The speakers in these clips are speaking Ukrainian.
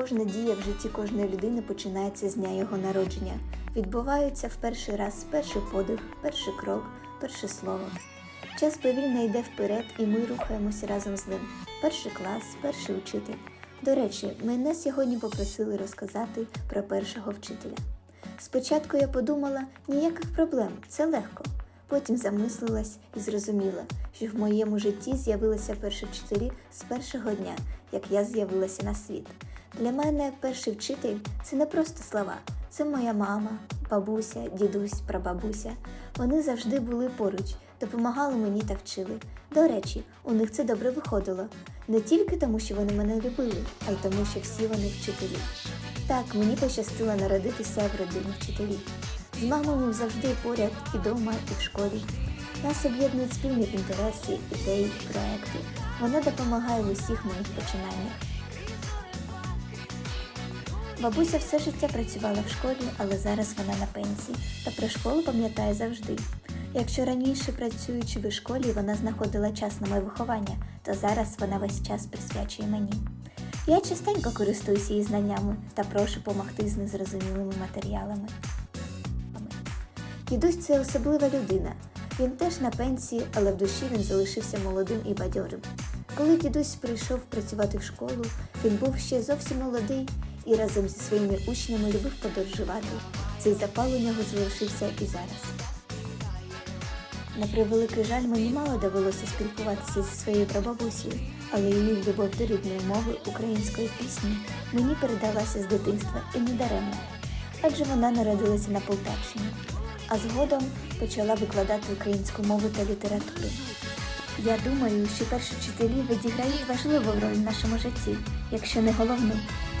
кожна дія в житті кожної людини починається з дня його народження. Відбуваються в перший раз перший подих, перший крок, перше слово. Час повільно йде вперед, і ми рухаємося разом з ним. Перший клас, перший учитель. До речі, мене сьогодні попросили розказати про першого вчителя. Спочатку я подумала, ніяких проблем, це легко. Потім замислилась і зрозуміла, що в моєму житті з'явилися перші вчителі з першого дня, як я з'явилася на світ. Для мене перший вчитель це не просто слова, це моя мама, бабуся, дідусь, прабабуся. Вони завжди були поруч, допомагали мені та вчили. До речі, у них це добре виходило. Не тільки тому, що вони мене любили, а й тому, що всі вони вчителі. Так, мені пощастило народитися в родині вчителів. З мамою завжди поряд і вдома, і в школі. Нас об'єднують спільні інтереси, ідеї, проекти. Вона допомагає в усіх моїх починаннях. Бабуся все життя працювала в школі, але зараз вона на пенсії та про школу пам'ятає завжди. Якщо раніше, працюючи в школі, вона знаходила час на моє виховання, то зараз вона весь час присвячує мені. Я частенько користуюся її знаннями та прошу допомогти з незрозумілими матеріалами. Дідусь це особлива людина. Він теж на пенсії, але в душі він залишився молодим і бадьорим. Коли дідусь прийшов працювати в школу, він був ще зовсім молодий і разом зі своїми учнями любив подорожувати. Цей запал у нього залишився і зараз. На превеликий жаль, мені мало довелося спілкуватися зі своєю прабабусею, але її любов до рідної мови української пісні мені передалася з дитинства і не даремно, адже вона народилася на Полтавщині, а згодом почала викладати українську мову та літературу. Я думаю, що перші вчителі відіграють важливу роль в нашому житті, якщо не головну.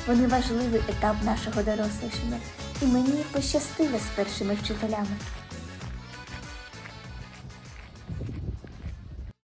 Вони важливий етап нашого дорослішання, і мені пощастило з першими вчителями.